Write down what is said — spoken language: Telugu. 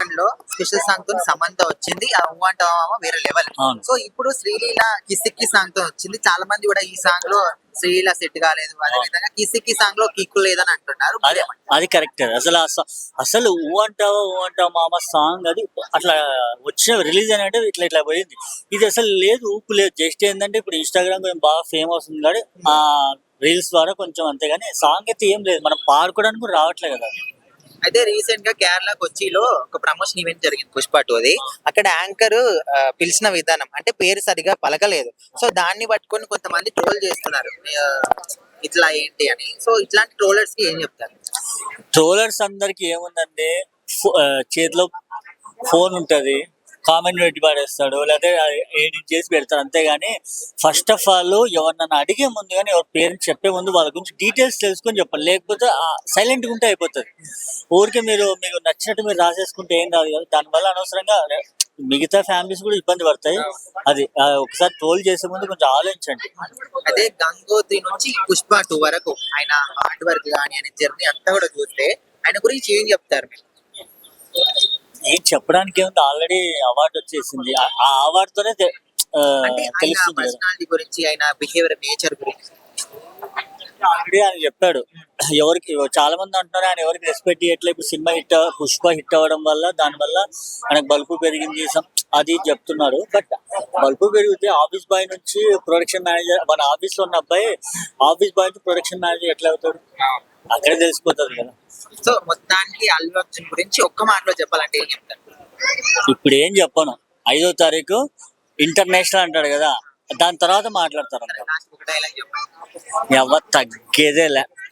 లో స్పెషల్ సాంగ్తో సమంత వచ్చింది. ఆ ఊ అంటావా వేరే లెవెల్. సో ఇప్పుడు శ్రీలీల కిసిక్కి సాంగ్తో వచ్చింది. చాలా మంది కూడా ఈ సాంగ్లో శ్రీలీల సెట్ కాలేదు. అదే విధంగా కిసిక్కి సాంగ్లో కిక్కు లేదని అంటున్నారు. అది అది కరెక్ట్ అసలు అసలు ఊ అంటావా ఊ అంటావా మామ సాంగ్ అది అట్లా వచ్చిన రిలీజ్ అయినట్టు ఇట్లా ఇట్లా పోయింది. ఇది అసలు లేదు ఊపు లేదు. జస్ట్ ఏంటంటే ఇప్పుడు ఇన్స్టాగ్రామ్ కొంచెం బాగా ఫేమస్ ఉంది. కానీ ఆ రీల్స్ ద్వారా కొంచెం అంతేగాని సాంగ్ అయితే ఏం లేదు. మనం పాడుకోవడానికి రావట్లేదు కదా. అయితే రీసెంట్గా కేరళ కొచ్చిలో ఒక ప్రమోషన్ ఈవెంట్ జరిగింది పుష్ప టూ అది అక్కడ యాంకర్ పిలిచిన విధానం అంటే పేరు సరిగా పలకలేదు. సో దాన్ని పట్టుకొని కొంతమంది ట్రోల్ చేస్తున్నారు. ఇట్లా ఏంటి అని. సో ఇట్లాంటి ట్రోలర్స్కి ఏం చెప్తారు? ట్రోలర్స్ అందరికి ఏముందంటే చేతిలో ఫోన్ ఉంటది. కామెంట్ పెట్టి పడేస్తాడు లేకపోతే ఎడిట్ చేసి పెడతాడు. అంతేగాని ఫస్ట్ ఆఫ్ ఆల్ ఎవరినన్నా అడిగే ముందు కానీ ఎవరి పేరెంట్స్ చెప్పే ముందు వాళ్ళ గురించి డీటెయిల్స్ తెలుసుకొని చెప్పాలి. లేకపోతే సైలెంట్గా ఉంటే అయిపోతుంది. ఊరికే మీరు మీకు నచ్చినట్టు మీరు రాసేసుకుంటే ఏం కాదు కదా. దానివల్ల అనవసరంగా మిగతా ఫ్యామిలీస్ కూడా ఇబ్బంది పడతాయి. అది ఒకసారి ట్రోల్ చేసే ముందు కొంచెం ఆలోచించండి. అదే గంగోత్రి నుంచి పుష్ప టూ వరకు ఆయన హార్డ్ వర్క్ కానీ ఆయన జర్నీ అంతా కూడా చూస్తే ఆయన గురించి ఏం చెప్తారు ఏం చెప్పడానికి ఏముంది? ఆల్రెడీ అవార్డు వచ్చేసింది. ఆ- అవార్డు తోనే తెలుస్తుంది గురించి ఆయన బిహేవియర్ నేచర్ గురించి. ఆల్రెడీ ఆయన చెప్పాడు. ఎవరికి చాలా మంది అంటున్నారు ఆయన ఎవరికి రెస్పెక్ట్ ఇవ్వట్లేదు ఇప్పుడు సినిమా హిట్ పుష్ప హిట్ అవ్వడం వల్ల దాని వల్ల ఆయనకు బల్బు పెరిగింది అది చెప్తున్నారు. బట్ బల్బు పెరిగితే ఆఫీస్ బాయ్ నుంచి ప్రొడక్షన్ మేనేజర్ మన ఆఫీస్లో ఉన్న అబ్బాయి ఆఫీస్ బాయ్ నుంచి ప్రొడక్షన్ మేనేజర్ ఎట్లా అవుతాడు? అక్కడే తెలిసిపోతుంది కదా. సో మొత్తానికి అల్లు అర్జున్ గురించి ఒక్క మాటలో చెప్పాలంటే ఏం చెప్తారు? ఇప్పుడు ఏం చెప్పను. ఐదో తారీఖు ఇంటర్నేషనల్ అంటాడు కదా దాని తర్వాత మాట్లాడతారు అంట లాస్ట్ ఒక డైలాగ్ చెప్పండి. ఎవరు తగ్గేదేలే.